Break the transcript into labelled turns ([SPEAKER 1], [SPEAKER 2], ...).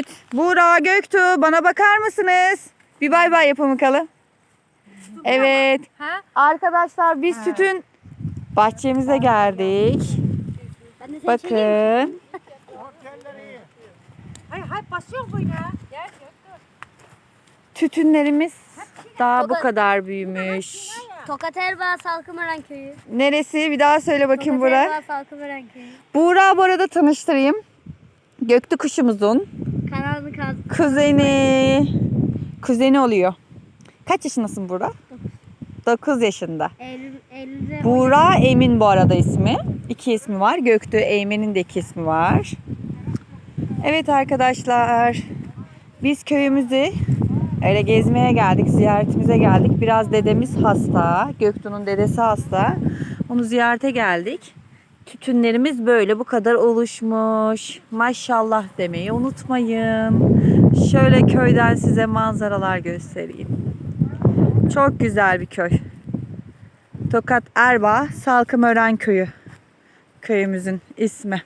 [SPEAKER 1] Evet. Buğra Göktuğ bana bakar mısınız? Bir bay bay yapın bakalım. Evet.
[SPEAKER 2] Ha?
[SPEAKER 1] Arkadaşlar biz tütün bahçemize geldik. Bakın.
[SPEAKER 2] Hayır hayır basıyor bu ya. Gel
[SPEAKER 1] Tütünlerimiz daha bu kadar büyümüş.
[SPEAKER 3] Tokat Erbaa Salkımören Köyü.
[SPEAKER 1] Neresi? Bir daha söyle bakayım
[SPEAKER 3] Tokat
[SPEAKER 1] Buğra.
[SPEAKER 3] Erbaa Salkımören Köyü.
[SPEAKER 1] Buğra bu arada tanıştırayım. Göktü kuşumuzun
[SPEAKER 3] Karanlık az.
[SPEAKER 1] kuzeni. Kuzeni oluyor. Kaç yaşındasın Buğra? 9 yaşında.
[SPEAKER 3] Eylül, Eylül'de
[SPEAKER 1] Buğra Emin bu arada ismi. İki ismi var. Göktü Eymen'in de iki ismi var. Evet arkadaşlar. Biz köyümüzü öyle gezmeye geldik. Ziyaretimize geldik. Biraz dedemiz hasta. Göktuğ'un dedesi hasta. Onu ziyarete geldik. Tütünlerimiz böyle bu kadar oluşmuş. Maşallah demeyi unutmayın. Şöyle köyden size manzaralar göstereyim. Çok güzel bir köy. Tokat Erbaa Salkımören Köyü. Köyümüzün ismi.